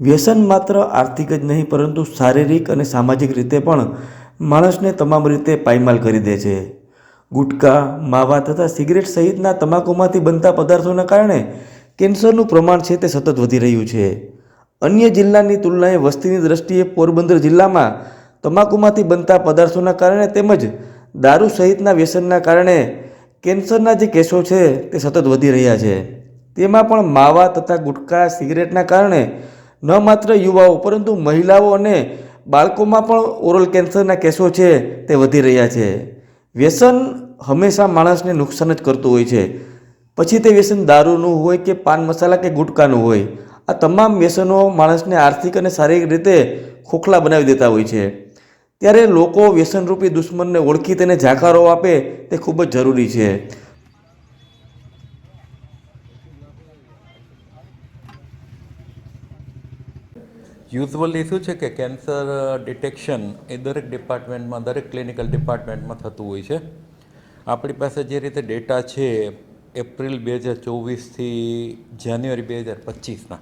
વ્યસન માત્ર આર્થિક જ નહીં, પરંતુ શારીરિક અને સામાજિક રીતે પણ માણસને તમામ રીતે પાયમાલ કરી દે છે. ગુટખા માવા તથા સિગરેટ સહિતના તમાકુમાંથી બનતા પદાર્થોના કારણે કેન્સરનું પ્રમાણ છે તે સતત વધી રહ્યું છે. અન્ય જિલ્લાની તુલનાએ વસ્તીની દ્રષ્ટિએ પોરબંદર જિલ્લામાં તમાકુમાંથી બનતા પદાર્થોના કારણે તેમજ દારૂ સહિતના વ્યસનના કારણે કેન્સરના જે કેસો છે તે સતત વધી રહ્યા છે. તેમાં પણ માવા તથા ગુટખા સિગરેટના કારણે ન માત્ર યુવાઓ, પરંતુ મહિલાઓ અને બાળકોમાં પણ ઓરલ કેન્સરના કેસો છે, તે વધી રહ્યા છે. વ્યસન હંમેશા માણસને નુકસાન જ કરતું હોય છે. પછી તે વ્યસન દારૂનું હોય કે પાન મસાલા કે ગુટકાનું હોય, આ તમામ વ્યસનો માણસને આર્થિક અને શારીરિક રીતે ખોખલા બનાવી દેતા હોય છે. ત્યારે લોકો વ્યસનરૂપી દુશ્મનને ઓળખી તેને જાકારો આપે, તે ખૂબ જ જરૂરી છે. યુઝવલી શું છે કે કેન્સર ડિટેક્શન એ દરેક ડિપાર્ટમેન્ટમાં, દરેક ક્લિનિકલ ડિપાર્ટમેન્ટમાં થતું હોય છે. આપણી પાસે જે રીતે ડેટા છે, એપ્રિલ બે હજાર ચોવીસથી જાન્યુઆરી બે હજાર પચીસના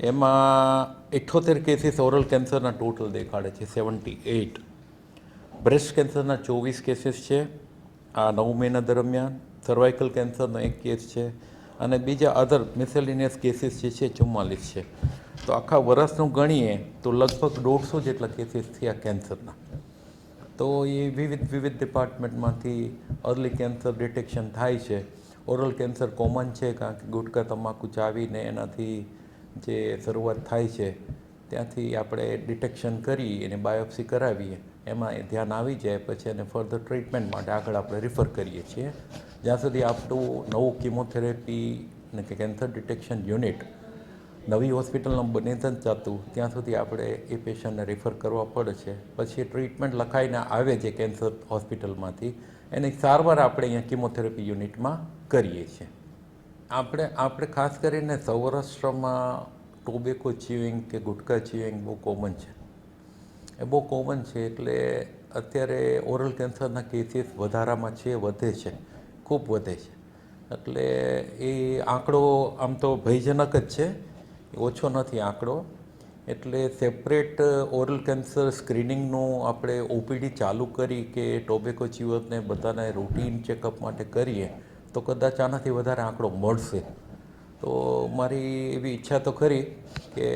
એમાં ઇઠ્ઠોતેર કેસીસ ઓરલ કેન્સરના ટોટલ દેખાડે છે, સેવન્ટી એઇટ બ્રેસ્ટ કેન્સરના ચોવીસ કેસીસ છે, આ નવ મહિના દરમિયાન. સર્વાઇકલ કેન્સરનો એક કેસ છે અને બીજા અધર મિસેલિનિયસ કેસીસ જે છે ચુમ્માલીસ છે. તો આખા વર્ષનું ગણીએ તો લગભગ દોઢસો જેટલા કેસીસ થયા કેન્સરના. તો એ વિવિધ વિવિધ ડિપાર્ટમેન્ટમાંથી અર્લી કેન્સર ડિટેક્શન થાય છે. ઓરલ કેન્સર કોમન છે, કારણ કે ગુટકા, તમાકુ ચાવીને એનાથી જે શરૂઆત થાય છે, ત્યાંથી આપણે ડિટેક્શન કરી એને બાયોપ્સી કરાવીએ. એમાં એ ધ્યાન આવી જાય, પછી એને ફર્ધર ટ્રીટમેન્ટ માટે આગળ આપણે રિફર કરીએ છીએ. જ્યાં સુધી આપણું નવું કીમોથેરેપી ને કે કેન્સર ડિટેક્શન યુનિટ નવી હોસ્પિટલનું બની નથી જતું ત્યાં સુધી આપણે એ પેશન્ટને રેફર કરવા પડે છે. પછી ટ્રીટમેન્ટ લખાઈને આવે છે કેન્સર હોસ્પિટલમાંથી એની સારવાર આપણે અહીંયા કીમોથેરેપી યુનિટમાં કરીએ છીએ. આપણે આપણે ખાસ કરીને સૌરાષ્ટ્રમાં ટોબેકો ચીવિંગ કે ગુટકા ચીવિંગ બહુ કોમન છે. એ બહુ કોમન છે એટલે અત્યારે ઓરલ કેન્સરના કેસીસ વધારામાં છે, વધે છે. ખૂબ વધે છે. એટલે એ આંકડો આમ તો ભયજનક જ છે. ઓછો નથી આંકડો. એટલે સેપરેટ ઓરલ કેન્સર સ્ક્રીનિંગનું આપણે ઓપીડી ચાલુ કરી કે ટોબેકો ચ્યુઅરને બધાને રૂટીન ચેકઅપ માટે કરીએ, તો કદાચ આનાથી વધારે આંકડો મળશે. તો મારી એવી ઈચ્છા તો ખરી કે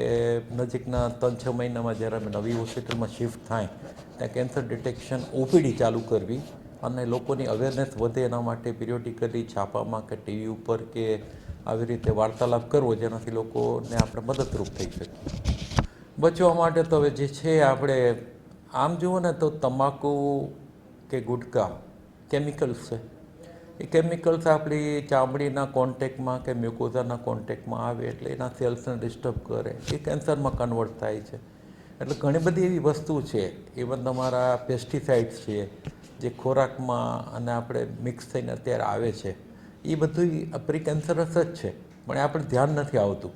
નજીકના ત્રણ છ મહિનામાં જ્યારે અમે નવી હોસ્પિટલમાં શિફ્ટ થાય, ત્યાં કેન્સર ડિટેક્શન ઓપીડી ચાલુ કરવી. અને લોકોની અવેરનેસ વધે એના માટે પિરિયોડિકલી છાપામાં કે ટીવી ઉપર કે આવી રીતે વાર્તાલાપ કરવો જેનાથી લોકોને આપણે મદદરૂપ થઈ શકીએ. બચવા માટે તો હવે જે છે આપણે, આમ જુઓ ને તો તમાકુ કે ગુટકા કેમિકલ્સ છે. એ કેમિકલ્સ આપણી ચામડીના કોન્ટેક્ટમાં કે મ્યુકોઝાના કોન્ટેક્ટમાં આવે એટલે એના સેલ્સને ડિસ્ટર્બ કરે. એ કેન્સરમાં કન્વર્ટ થાય છે. એટલે ઘણી બધી એવી વસ્તુ છે ઇવન તમારા પેસ્ટિસાઇડ્સ છે, જે ખોરાકમાં અને આપણે મિક્સ થઈને અત્યારે આવે છે, એ બધું પ્રિકેન્સરસ જ છે, પણ એ આપણે ધ્યાન નથી આવતું.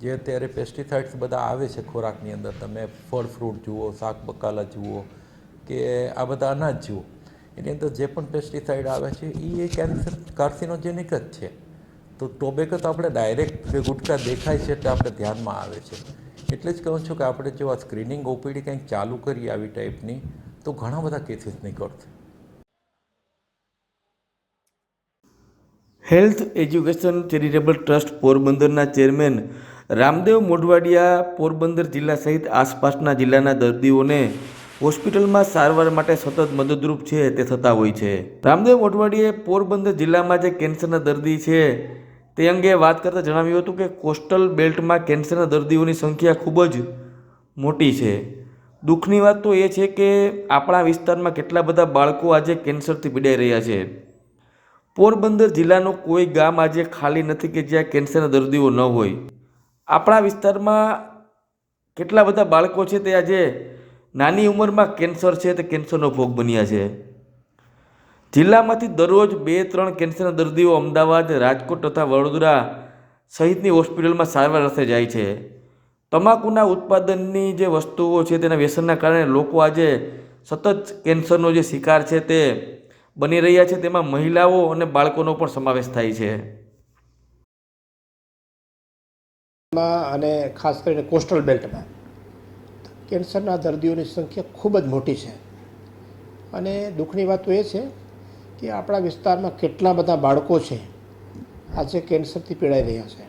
જે અત્યારે પેસ્ટિસાઇડ્સ બધા આવે છે ખોરાકની અંદર, તમે ફળ ફ્રૂટ જુઓ, શાક બકાલા જુઓ, કે આ બધા અનાજ જુઓ, એની અંદર જે પણ પેસ્ટિસાઇડ આવે છે, એ કેન્સર કાર્સિનોજેનિક જ છે. તો ટોબેકો તો આપણે ડાયરેક્ટ જે ગુટકા દેખાય છે એટલે આપણે ધ્યાનમાં આવે છે. એટલે જ કહું છું કે આપણે જો આ સ્ક્રીનિંગ ઓપીડી કંઈક ચાલુ કરીએ આવી ટાઈપની, તો ઘણા બધા કેસીસ નીકળશે. હેલ્થ એજ્યુકેશન ચેરિટેબલ ટ્રસ્ટ પોરબંદરના ચેરમેન રામદેવ મોઢવાડિયા પોરબંદર જિલ્લા સહિત આસપાસના જિલ્લાના દર્દીઓને હોસ્પિટલમાં સારવાર માટે સતત મદદરૂપ છે તે થતા હોય છે. રામદેવ મોઢવાડીએ પોરબંદર જિલ્લામાં જે કેન્સરના દર્દી છે તે અંગે વાત કરતાં જણાવ્યું હતું કે કોસ્ટલ બેલ્ટમાં કેન્સરના દર્દીઓની સંખ્યા ખૂબ જ મોટી છે. દુઃખની વાત તો એ છે કે આપણા વિસ્તારમાં કેટલા બધા બાળકો આજે કેન્સરથી પીડાઈ રહ્યા છે. પોરબંદર જિલ્લાનું કોઈ ગામ આજે ખાલી નથી કે જ્યાં કેન્સરના દર્દીઓ ન હોય. આપણા વિસ્તારમાં કેટલા બધા બાળકો છે તે આજે નાની ઉંમરમાં કેન્સર છે તે કેન્સરનો ભોગ બન્યા છે. જિલ્લામાંથી દરરોજ બે ત્રણ કેન્સરના દર્દીઓ અમદાવાદ, રાજકોટ તથા વડોદરા સહિતની હોસ્પિટલમાં સારવાર અર્થે જાય છે. તમાકુના ઉત્પાદનની જે વસ્તુઓ છે તેના વ્યસનના કારણે લોકો આજે સતત કેન્સરનો જે શિકાર છે તે બની રહ્યા છે. તેમાં મહિલાઓ અને બાળકોનો પણ સમાવેશ થાય છે. અને ખાસ કરીને કોસ્ટલ બેલ્ટમાં. કેન્સરના દર્દીઓની સંખ્યા ખૂબ જ મોટી છે. અને દુઃખની વાત તો એ છે કે આપણા વિસ્તારમાં કેટલા બધા બાળકો છે, આજે કેન્સરથી પીડાઈ રહ્યા છે.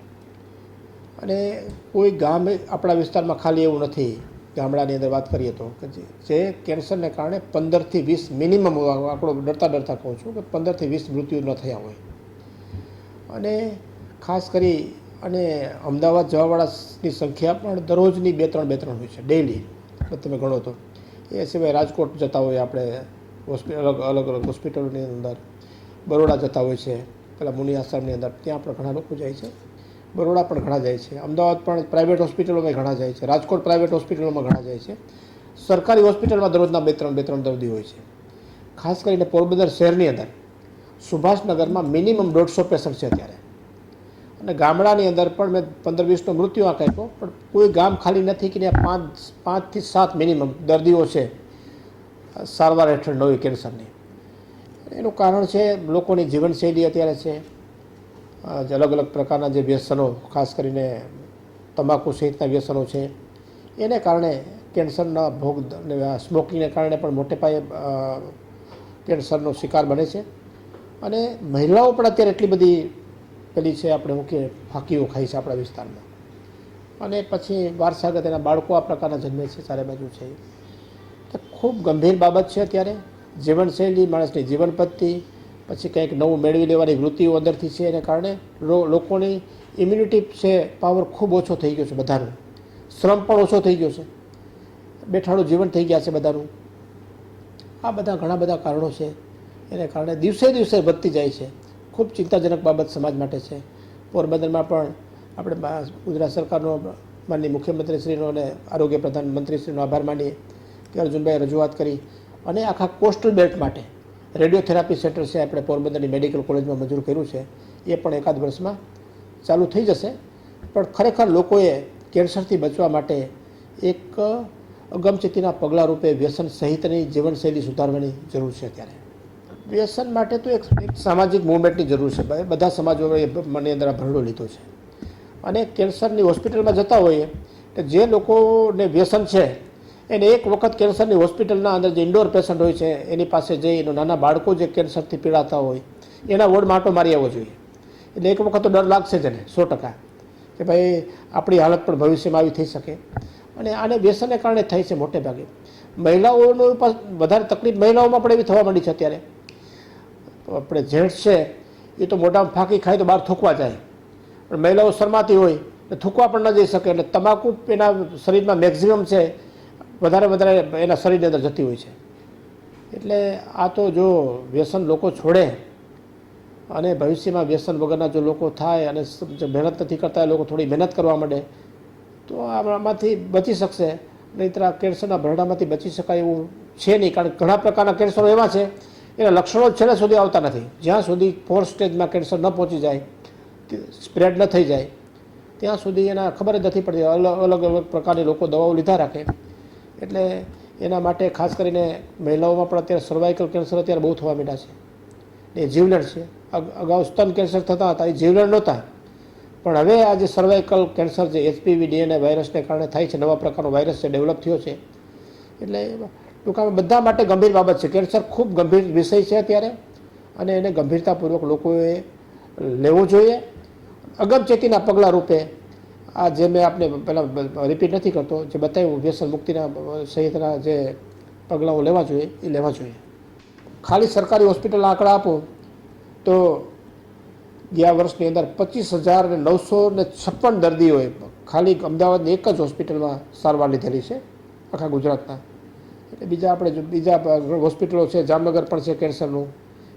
અને કોઈ ગામ આપણા વિસ્તારમાં ખાલી એવું નથી, ગામડાની અંદર વાત કરીએ તો, કે જે- કેન્સરને કારણે પંદરથી વીસ મિનિમમ આંકડો ડરતા ડરતા કહું છું કે પંદરથી વીસ મૃત્યુ ન થયા હોય. અને ખાસ કરી, અને અમદાવાદ જવાવાળાની સંખ્યા પણ દરરોજની બે ત્રણ બે ત્રણ હોય છે, ડેઇલી. તમે ગણો તો. એ સિવાય રાજકોટ જતા હોય આપણે હોસ્પિટલ, અલગ અલગ અલગ હોસ્પિટલોની અંદર બરોડા જતા હોય છે. પેલા મુનિ આશ્રમની અંદર ત્યાં પણ ઘણા લોકો જાય છે. બરોડા પણ ઘણા જાય છે. અમદાવાદ પણ પ્રાઇવેટ હોસ્પિટલોમાં ઘણા જાય છે. રાજકોટ પ્રાઇવેટ હોસ્પિટલોમાં ઘણા જાય છે. સરકારી હોસ્પિટલમાં દરરોજના બે, ત્રણ બે, ત્રણ દર્દી હોય છે. ખાસ કરીને પોરબંદર શહેરની અંદર સુભાષનગરમાં મિનિમમ દોઢસો પેશન્ટ છે અત્યારે. અને ગામડાની અંદર પણ મેં પંદર, વીસનો મૃત્યુ આંક આપ્યો, પણ કોઈ ગામ ખાલી નથી કે ત્યાં પાંચ, પાંચથી સાત મિનિમમ દર્દીઓ છે. સારવાર હેઠળ નવી કેન્સરની. એનું કારણ છે, લોકોની જીવનશૈલી અત્યારે છે. જે અલગ અલગ પ્રકારના જે વ્યસનો, ખાસ કરીને તમાકુ સહિતના વ્યસનો છે. એને કારણે કેન્સરના ભોગ સ્મોકિંગને કારણે પણ મોટે પાયે કેન્સરનો શિકાર બને છે. અને મહિલાઓ પણ અત્યારે એટલી બધી પેલી છે, આપણે શું કે ફાંકીઓ ખાય છે આપણા વિસ્તારમાં. અને પછી વારસાગત એના બાળકો આ પ્રકારના જન્મે છે, ચારે બાજુ છે. તો ખૂબ ગંભીર બાબત છે અત્યારે. જીવનશૈલી, માણસની જીવન પદ્ધતિ પછી કંઈક નવું મેળવી લેવાની વૃત્તિઓ અંદરથી છે એને કારણે લોકોની ઇમ્યુનિટી છે પાવર ખૂબ ઓછો થઈ ગયો છે બધાનો. શ્રમ પણ ઓછો થઈ ગયો છે. બેઠાડું જીવન થઈ ગયા છે બધાનું. આ બધા ઘણા બધા કારણો છે. એને કારણે દિવસે દિવસે વધતી જાય છે. ખૂબ ચિંતાજનક બાબત સમાજ માટે છે. પોરબંદરમાં પણ આપણે ગુજરાત સરકારનો માનની મુખ્યમંત્રીશ્રીનો અને આરોગ્ય પ્રધાન મંત્રીશ્રીનો આભાર માનીએ. કે અર્જુનભાઈ રજૂઆત કરી અને આખા કોસ્ટલ બેલ્ટ માટે રેડિયોથેરાપી સેન્ટર છે, આપણે પોરબંદરની મેડિકલ કોલેજમાં મંજૂર કર્યું છે, એ પણ એકાદ વર્ષમાં ચાલુ થઈ જશે. પણ ખરેખર લોકોએ કેન્સરથી બચવા માટે એક અગમચેતીના પગલાં રૂપે વ્યસન સહિતની જીવનશૈલી સુધારવાની જરૂર છે અત્યારે. વ્યસન માટે તો એક સામાજિક મુવમેન્ટની જરૂર છે. ભાઈ, બધા સમાજોએ મને અંદર આ ભરડો લીધો છે. અને કેન્સરની હોસ્પિટલમાં જતા હોઈએ કે જે લોકોને વ્યસન છે એને એક વખત કેન્સરની હોસ્પિટલના અંદર જે ઇન્ડોર પેશન્ટ હોય છે, એની પાસે જઈને નાના બાળકો જે કેન્સરથી પીડાતા હોય, એના વોર્ડમાં માટો મારી આવવો જોઈએ. એટલે એક વખત તો ડર લાગશે જ એને, સો ટકા. કે ભાઈ, આપણી હાલત પણ ભવિષ્યમાં આવી થઈ શકે. અને આને વ્યસનને કારણે થાય છે મોટે ભાગે. મહિલાઓનો પાસ વધારે તકલીફ મહિલાઓમાં પણ એવી થવા માંડી છે અત્યારે. આપણે જેન્ટ્સ છે, એ તો મોઢામાં ફાંકી ખાય તો બહાર થૂકવા જાય. પણ મહિલાઓ શરમાતી હોય થૂકવા પણ ન જઈ શકે. એટલે તમાકુ એના શરીરમાં મેક્ઝિમમ છે વધારે વધારે એના શરીરની અંદર જતી હોય છે. એટલે આ તો જો વ્યસન લોકો છોડે અને ભવિષ્યમાં વ્યસન વગરના જો લોકો થાય અને મહેનત નથી કરતા એ લોકો થોડી મહેનત કરવા માંડે, તો આમાંથી બચી શકશે. નહીંતર આ કેન્સરના ભરડામાંથી બચી શકાય એવું છે નહીં, કારણ કે ઘણા પ્રકારના કેન્સરો એવા છે, એના લક્ષણો છેલ્લે સુધી આવતા નથી. જ્યાં સુધી ફોર્થ સ્ટેજમાં કેન્સર ન પહોંચી જાય સ્પ્રેડ ન થઈ જાય, ત્યાં સુધી એના ખબર જ નથી પડતી. અલગ અલગ અલગ પ્રકારની લોકો દવાઓ લીધા રાખે. એટલે એના માટે ખાસ કરીને મહિલાઓમાં પણ અત્યારે સર્વાઇકલ કેન્સર અત્યારે બહુ થવા માંડ્યા છે. એ જીવલેણ છે. અગાઉ સ્તન કેન્સર થતા હતા, એ જીવલેણ નહોતા. પણ હવે આ જે સર્વાઇકલ કેન્સર જે એચપીવી ડીએનએ વાયરસને કારણે થાય છે, નવા પ્રકારનો વાયરસ છે ડેવલપ થયો છે. એટલે ટૂંકામાં બધા માટે ગંભીર બાબત છે. કેન્સર ખૂબ ગંભીર વિષય છે અત્યારે અને એને ગંભીરતાપૂર્વક લોકોએ લેવો જોઈએ. અગમચેતીના પગલાં રૂપે આ જે મેં આપને પહેલાં રિપીટ નથી કરતો, જે બતાવ્યું, વ્યસન મુક્તિના સહિતના જે પગલાઓ લેવા જોઈએ, એ લેવા જોઈએ. ખાલી સરકારી હોસ્પિટલના આંકડા આપો, તો ગયા વર્ષની અંદર પચીસ હજાર ને નવસો ને છપ્પન દર્દીઓએ ખાલી અમદાવાદની એક જ હોસ્પિટલમાં સારવાર લીધેલી છે, આખા ગુજરાતના. એટલે બીજા આપણે બીજા હોસ્પિટલો છે, જામનગર પણ છે કેન્સરનું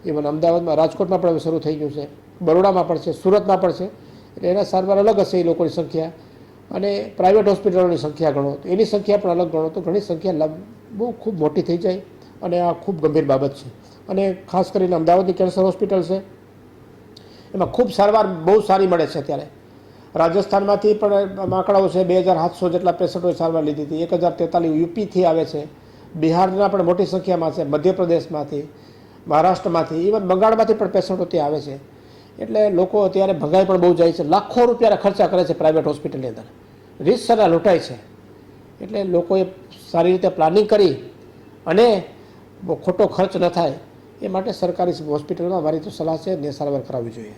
ઇવન અમદાવાદમાં, રાજકોટમાં પણ શરૂ થઈ ગયું છે, બરોડામાં પણ છે, સુરતમાં પણ છે એટલે એના સારવાર અલગ હશે એ લોકોની સંખ્યા. અને પ્રાઇવેટ હોસ્પિટલોની સંખ્યા ગણો. તો એની સંખ્યા પણ અલગ ગણો. તો ઘણી સંખ્યા બહુ ખૂબ મોટી થઈ જાય અને આ ખૂબ ગંભીર બાબત છે. અને ખાસ કરીને અમદાવાદની કેન્સર હોસ્પિટલ છે. એમાં ખૂબ સારવાર બહુ સારી મળે છે અત્યારે. રાજસ્થાનમાંથી પણ આંકડાઓ છે બે હજાર સાતસો જેટલા પેશન્ટોએ સારવાર લીધી હતી. એક હજાર તેતાલીસ યુપીથી આવે છે. બિહારના પણ મોટી સંખ્યામાં છે. મધ્યપ્રદેશમાંથી, મહારાષ્ટ્રમાંથી ઇવન બંગાળમાંથી પણ પેશન્ટો ત્યાં આવે છે. એટલે લોકો અત્યારે ભગાઈ પણ બહુ જાય છે. લાખો રૂપિયા ખર્ચા કરે છે પ્રાઇવેટ હોસ્પિટલની અંદર. રીતસરના લૂંટાય છે. એટલે લોકોએ સારી રીતે પ્લાનિંગ કરી અને ખોટો ખર્ચ ન થાય. એ માટે સરકારી હોસ્પિટલમાં મારી તો સલાહ છે ને સારવાર કરાવવી જોઈએ.